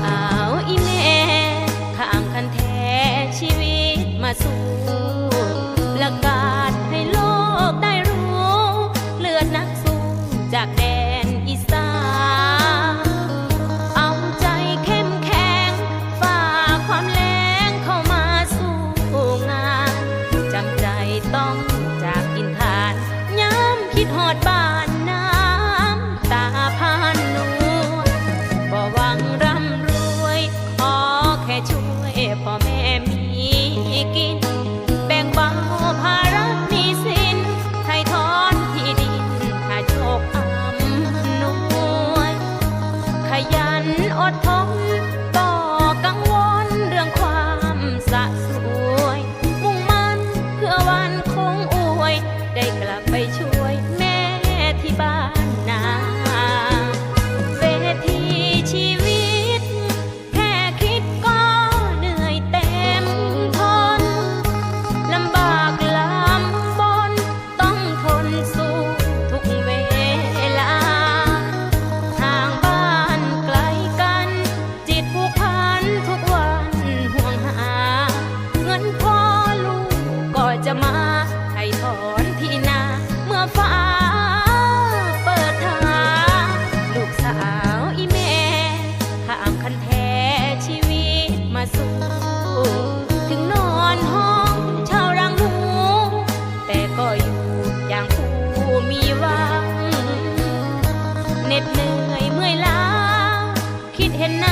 saan? มีหวังเหน็ดเหนื่อยเมื่อยล้าคิดเห็นหน้า